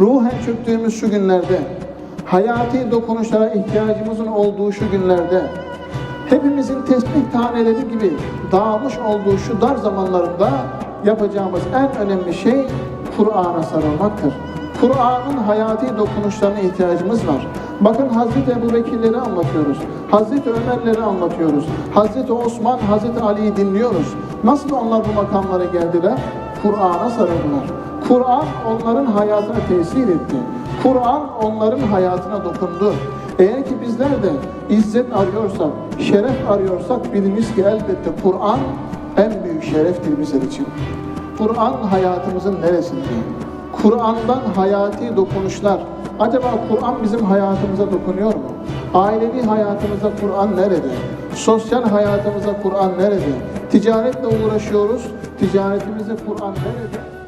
ruhen çöktüğümüz şu günlerde, hayati dokunuşlara ihtiyacımızın olduğu şu günlerde, hepimizin tesbih taneleri gibi dağılmış olduğu şu dar zamanlarında yapacağımız en önemli şey Kur'an'a sarılmaktır. Kur'an'ın hayati dokunuşlarına ihtiyacımız var. Bakın Hazreti Ebu Bekirleri anlatıyoruz. Hazreti Ömerleri anlatıyoruz. Hazreti Osman, Hazreti Ali'yi dinliyoruz. Nasıl onlar bu makamlara geldiler? Kur'an'a sarıldılar. Kur'an onların hayatına tesir etti. Kur'an onların hayatına dokundu. Eğer ki bizler de izzet arıyorsak, şeref arıyorsak biliniz ki elbette Kur'an en büyük şereftir bizler için. Kur'an hayatımızın neresinde? Kur'an'dan hayati dokunuşlar. Acaba Kur'an bizim hayatımıza dokunuyor mu? Ailevi hayatımızda Kur'an nerede? Sosyal hayatımızda Kur'an nerede? Ticaretle uğraşıyoruz. Ticaretimizde Kur'an nerede?